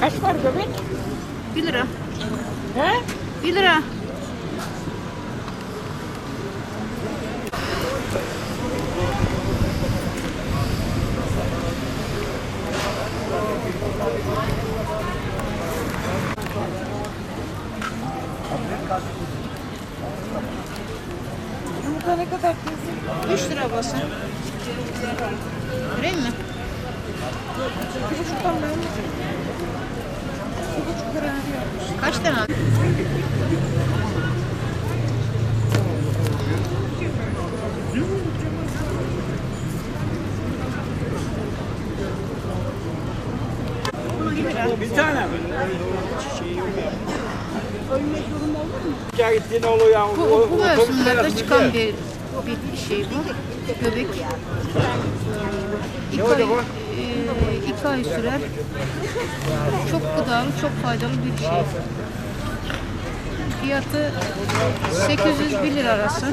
Kaç var göbek? 1 lira. He? 1 lira. Yumurta ne kadar teyze? 3 lira basın. Vereyim mi? Bir buçuktan ben Bir buçuk lira diyor. Kaç tane aldın? Bir tane mi? Ya gittiğin oluyor ya. Bu, bu mevsimlerde çıkan bir, bir şey bu. Göbek. İki ay, e, iki ay sürer. Çok gıdalı, çok faydalı bir şey. Fiyatı 801 lira arası.